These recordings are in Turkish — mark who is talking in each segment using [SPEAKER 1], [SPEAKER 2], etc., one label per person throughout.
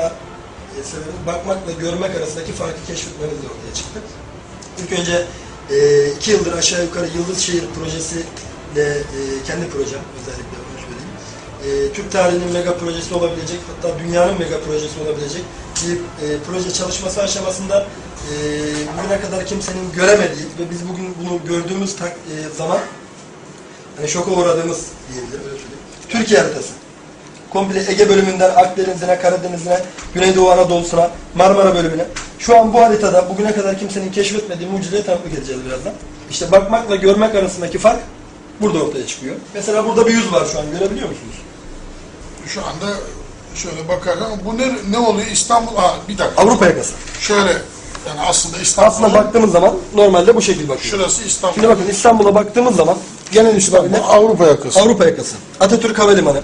[SPEAKER 1] e, sebebi bakmakla görmek arasındaki farkı keşfetmemiz de ortaya çıktı. İlk önce e, iki yıldır aşağı yukarı Yıldız Şehir projesiyle e, kendi projem özellikle onu söyleyeyim. E, Türk tarihinin mega projesi olabilecek hatta dünyanın mega projesi olabilecek bir e, proje çalışması aşamasında e, bugüne kadar kimsenin göremediği ve biz bugün bunu gördüğümüz tak, e, zaman hani şoka uğradığımız diyebilirim. Türkiye haritası. Komple Ege bölümünden Akdeniz'ine, Karadeniz'ine, Güneydoğu Anadolu'suna, Marmara bölümüne. Şu an bu haritada bugüne kadar kimsenin keşfetmediği mucizeyi tanıklık edeceğiz birazdan. İşte bakmakla görmek arasındaki fark burada ortaya çıkıyor. Mesela burada bir yüz var şu an görebiliyor musunuz?
[SPEAKER 2] Şu anda şöyle bakarken bu ne ne oluyor? İstanbul ha bir dakika.
[SPEAKER 1] Avrupa yakası.
[SPEAKER 2] Şöyle yani aslında İstanbul
[SPEAKER 1] Aslında baktığımız zaman normalde bu şekil bakıyor.
[SPEAKER 2] şurası İstanbul.
[SPEAKER 1] Şimdi bakın İstanbul'a baktığımız zaman genel itibariyle
[SPEAKER 2] Bu Avrupa yakası.
[SPEAKER 1] Avrupa yakası. Atatürk Havalimanı.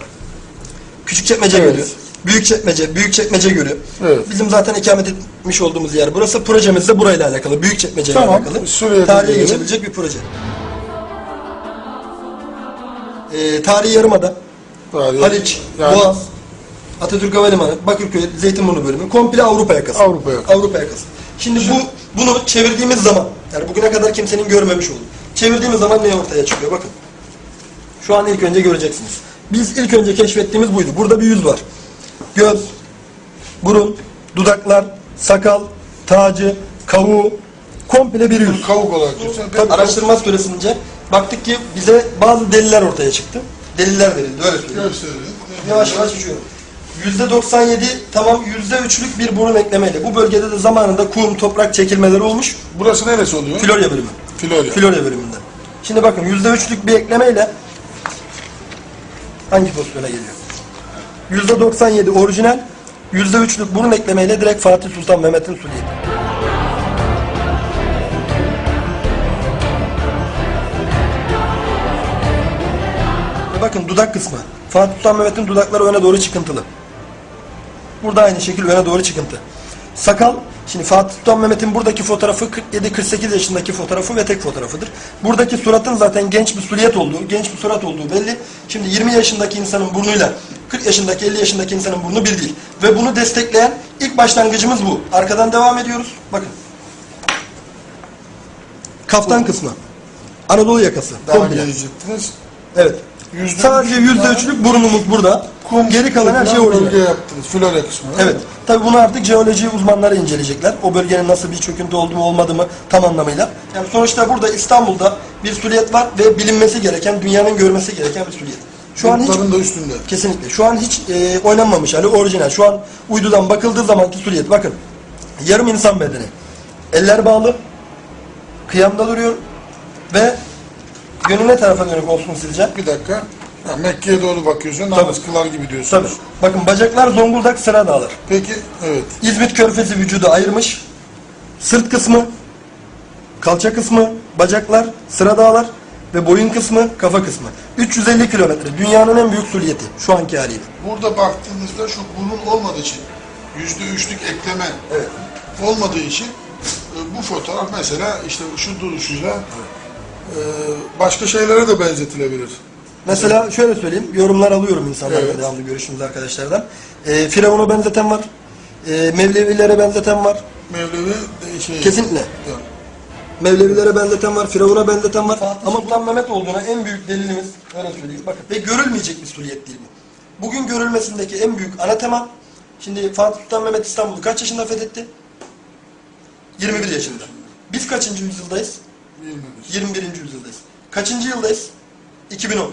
[SPEAKER 1] Küçükçekmece
[SPEAKER 2] Evet.
[SPEAKER 1] Gölü. Büyükçekmece, Büyükçekmece Gölü.
[SPEAKER 2] Evet.
[SPEAKER 1] Bizim zaten ikamet etmiş olduğumuz yer. Burası projemiz de burayla alakalı. Büyükçekmece ile
[SPEAKER 2] Tamam,
[SPEAKER 1] alakalı.
[SPEAKER 2] Suriye'de
[SPEAKER 1] Tarihe
[SPEAKER 2] diyelim.
[SPEAKER 1] geçebilecek bir proje. Ee, tarihi Yarımada,
[SPEAKER 2] Tarihi-
[SPEAKER 1] Haliç,
[SPEAKER 2] yani
[SPEAKER 1] Boğaz, Atatürk Havalimanı, Bakırköy, Zeytinburnu bölümü komple Avrupa yakası.
[SPEAKER 2] Avrupa yakası.
[SPEAKER 1] Avrupa yakası. Şimdi bu bunu çevirdiğimiz zaman yani bugüne kadar kimsenin görmemiş olduğu. Çevirdiğimiz zaman ne ortaya çıkıyor bakın. Şu an ilk önce göreceksiniz. Biz ilk önce keşfettiğimiz buydu. Burada bir yüz var. Göz, burun, dudaklar, sakal, tacı, kavuğu, komple bir yüz.
[SPEAKER 2] kavuk olarak diyorsun.
[SPEAKER 1] Tabii araştırma süresince baktık ki bize bazı deliller ortaya çıktı. Deliller verildi öyle söyleyeyim. Yavaş yavaş düşüyorum. %97 tamam %3'lük bir burun eklemeyle. Bu bölgede de zamanında kum, toprak çekilmeleri olmuş.
[SPEAKER 2] Burası neresi oluyor?
[SPEAKER 1] Florya bölümü.
[SPEAKER 2] Florya.
[SPEAKER 1] Florya bölümünde. Şimdi bakın %3'lük bir eklemeyle hangi pozisyona geliyor? %97 orijinal, %3'lük burun eklemeyle direkt Fatih Sultan Mehmet'in suliyeti. Bakın dudak kısmı. Fatih Sultan Mehmet'in dudakları öne doğru çıkıntılı. Burada aynı şekil öne doğru çıkıntı. Sakal, şimdi Fatih Sultan Mehmet'in buradaki fotoğrafı 47-48 yaşındaki fotoğrafı ve tek fotoğrafıdır. Buradaki suratın zaten genç bir suliyet olduğu, genç bir surat olduğu belli. Şimdi 20 yaşındaki insanın burnuyla 40 yaşındaki 50 yaşındaki insanın burnu bir değil. Ve bunu destekleyen ilk başlangıcımız bu. Arkadan devam ediyoruz. Bakın. Kaftan kısmı. Anadolu yakası.
[SPEAKER 2] Daha
[SPEAKER 1] komple.
[SPEAKER 2] gelecektiniz.
[SPEAKER 1] Evet.
[SPEAKER 2] Yüzde
[SPEAKER 1] Sadece yüzde üçlük burnumuz burada. Geri kalan her şey orijinal.
[SPEAKER 2] Bölge yaptınız. Florya kısmı.
[SPEAKER 1] Evet. Tabii bunu artık jeoloji uzmanları inceleyecekler. O bölgenin nasıl bir çöküntü oldu mu olmadı mı tam anlamıyla. Yani sonuçta burada İstanbul'da bir suliyet var ve bilinmesi gereken, dünyanın görmesi gereken bir suliyet. Şu an hiç
[SPEAKER 2] da üstünde.
[SPEAKER 1] kesinlikle. Şu an hiç e, oynanmamış hali orijinal. Şu an uydudan bakıldığı zamanki suliyet. Bakın. Yarım insan bedeni. Eller bağlı. Kıyamda duruyor ve yönü ne tarafa dönük olsun sizce?
[SPEAKER 2] Bir dakika. Ha, Mekke'ye doğru bakıyorsun. Namaz kılar gibi
[SPEAKER 1] Tabii.
[SPEAKER 2] diyorsunuz.
[SPEAKER 1] Bakın bacaklar Zonguldak sıra dağlar.
[SPEAKER 2] Peki evet.
[SPEAKER 1] İzmit körfezi vücudu ayırmış. Sırt kısmı, kalça kısmı, bacaklar, sıra dağlar ve boyun kısmı, kafa kısmı. 350 kilometre. Dünyanın en büyük suliyeti şu anki haliyle.
[SPEAKER 2] Burada baktığınızda şu burun olmadığı için yüzde üçlük ekleme
[SPEAKER 1] Evet.
[SPEAKER 2] olmadığı için e, bu fotoğraf mesela işte şu duruşuyla e, başka şeylere de benzetilebilir.
[SPEAKER 1] Mesela şöyle söyleyeyim, yorumlar alıyorum insanlardan,
[SPEAKER 2] Evet.
[SPEAKER 1] devamlı görüşümüz arkadaşlardan. Ee, Firavun'a benzeten var, ee, Mevlevilere benzeten var,
[SPEAKER 2] Mevlevi de şey...
[SPEAKER 1] Kesinlikle.
[SPEAKER 2] Yani
[SPEAKER 1] Mevlevilere benzeten var, Firavun'a benzeten var. Ama Sultan Mehmet olduğuna en büyük delilimiz, öyle söyleyeyim. Bakın ve görülmeyecek bir suliyet değil bu. Bugün görülmesindeki en büyük ana tema, şimdi Fatih Sultan Mehmet İstanbul'u kaç yaşında fethetti? 21 yaşında. Biz kaçıncı yüzyıldayız?
[SPEAKER 2] 21.
[SPEAKER 1] 21. yüzyıldayız. Kaçıncı yıldayız? 2010.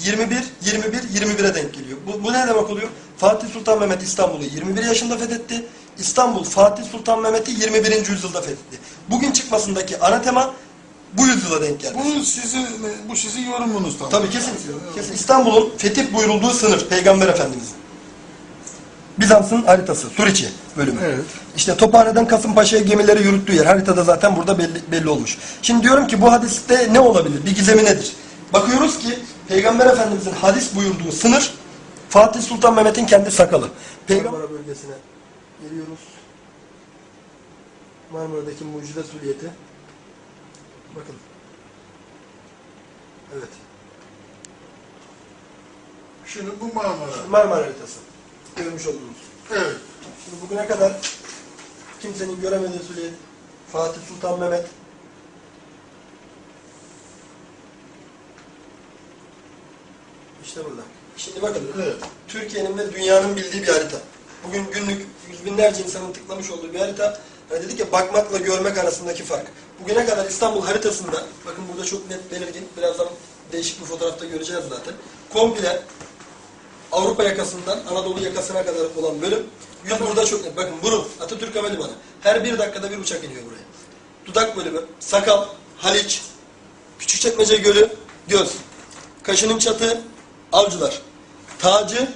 [SPEAKER 1] 21, 21, 21'e denk geliyor. Bu, bu ne demek oluyor? Fatih Sultan Mehmet İstanbul'u 21 yaşında fethetti. İstanbul Fatih Sultan Mehmet'i 21. yüzyılda fethetti. Bugün çıkmasındaki ana tema bu yüzyıla denk geldi.
[SPEAKER 2] Bu sizin bu sizin yorumunuz tamam.
[SPEAKER 1] Tabii kesin. kesin. İstanbul'un fetih buyurulduğu sınır Peygamber Efendimiz'in. Bizans'ın haritası, Suriçi bölümü.
[SPEAKER 2] Evet.
[SPEAKER 1] İşte Tophane'den Kasımpaşa'ya gemileri yürüttüğü yer haritada zaten burada belli, belli olmuş. Şimdi diyorum ki bu hadiste ne olabilir? Bir gizemi nedir? Bakıyoruz ki Peygamber Efendimiz'in hadis buyurduğu sınır Fatih Sultan Mehmet'in kendi sakalı. Peygamber bölgesine geliyoruz. Marmara'daki mucize suliyeti. Bakın. Evet.
[SPEAKER 2] Şimdi bu Marmara.
[SPEAKER 1] Marmara haritası. Görmüş olduğunuz.
[SPEAKER 2] Evet.
[SPEAKER 1] Şimdi bugüne kadar kimsenin göremediği Süleyman, Fatih Sultan Mehmet, İşte burada. Şimdi bakın,
[SPEAKER 2] Evet.
[SPEAKER 1] Türkiye'nin ve dünyanın bildiği bir harita. Bugün günlük yüz binlerce insanın tıklamış olduğu bir harita. Hani dedik ya bakmakla görmek arasındaki fark. Bugüne kadar İstanbul haritasında, bakın burada çok net belirgin, birazdan değişik bir fotoğrafta göreceğiz zaten. Komple Avrupa yakasından Anadolu yakasına kadar olan bölüm. Yüz burada çok net. Bakın burun, Atatürk Havalimanı. Her bir dakikada bir uçak iniyor buraya. Dudak bölümü, sakal, Haliç, Küçükçekmece Gölü, göz. Kaşının çatı, avcılar. Tacı,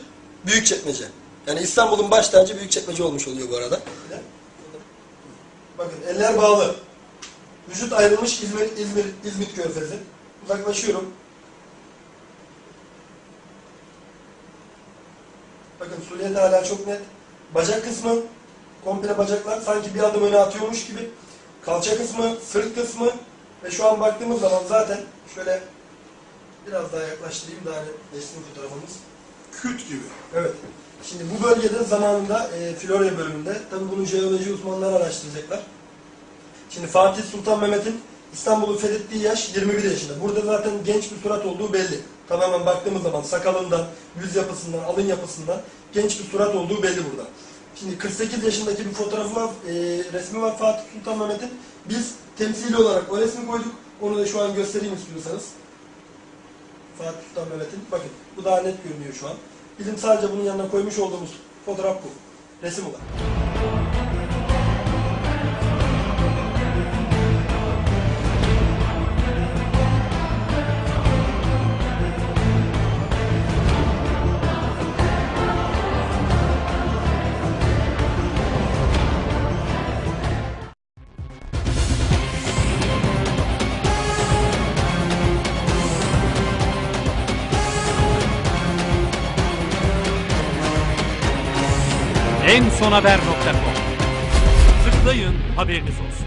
[SPEAKER 1] Büyükçekmece. Yani İstanbul'un baş tacı Büyükçekmece olmuş oluyor bu arada. Bakın eller bağlı. Vücut ayrılmış İzmir, İzmir, İzmit Körfezi. Uzaklaşıyorum. Bakın Suriye'de hala çok net. Bacak kısmı, komple bacaklar sanki bir adım öne atıyormuş gibi. Kalça kısmı, sırt kısmı ve şu an baktığımız zaman zaten şöyle biraz daha yaklaştırayım daha netleşsin fotoğrafımız.
[SPEAKER 2] Küt gibi.
[SPEAKER 1] Evet. Şimdi bu bölgede zamanında e, Florya bölümünde, tabi bunu jeoloji uzmanları araştıracaklar. Şimdi Fatih Sultan Mehmet'in İstanbul'u fethettiği yaş 21 yaşında. Burada zaten genç bir surat olduğu belli. Tamamen baktığımız zaman sakalından, yüz yapısından, alın yapısından genç bir surat olduğu belli burada. Şimdi 48 yaşındaki bir fotoğrafı var, e, resmi var Fatih Sultan Mehmet'in. Biz temsili olarak o resmi koyduk. Onu da şu an göstereyim istiyorsanız. Fatih Sultan Mehmet'in. Bakın bu daha net görünüyor şu an. Bizim sadece bunun yanına koymuş olduğumuz fotoğraf bu. Resim olarak.
[SPEAKER 3] En son haber.com. Tıklayın haberiniz olsun.